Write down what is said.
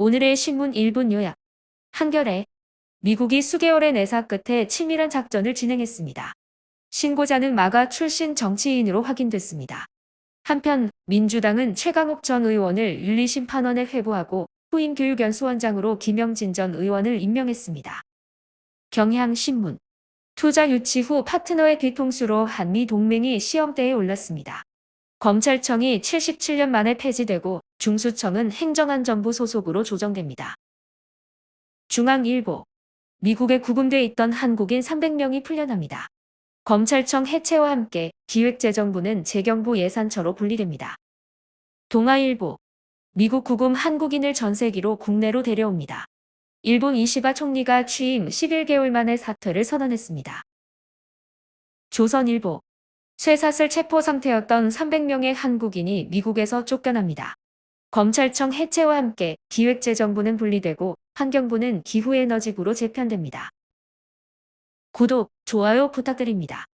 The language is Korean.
오늘의 신문 1분 요약. 한겨레. 미국이 수개월의 내사 끝에 치밀한 작전을 진행했습니다. 신고자는 마가 출신 정치인으로 확인됐습니다. 한편 민주당은 최강욱 전 의원을 윤리심판원에 회부하고 후임 교육연수원장으로 김영진 전 의원을 임명했습니다. 경향신문. 투자 유치 후 파트너의 뒤통수로 한미 동맹이 시험대에 올랐습니다. 검찰청이 77년 만에 폐지되고 중수청은 행정안전부 소속으로 조정됩니다. 중앙일보. 미국에 구금돼 있던 한국인 300명이 풀려납니다. 검찰청 해체와 함께 기획재정부는 재경부 예산처로 분리됩니다. 동아일보. 미국 구금 한국인을 전세기로 국내로 데려옵니다. 일본 이시바 총리가 취임 11개월 만에 사퇴를 선언했습니다. 조선일보. 쇠사슬 체포 상태였던 300명의 한국인이 미국에서 쫓겨납니다. 검찰청 해체와 함께 기획재정부는 분리되고 환경부는 기후에너지부로 재편됩니다. 구독, 좋아요 부탁드립니다.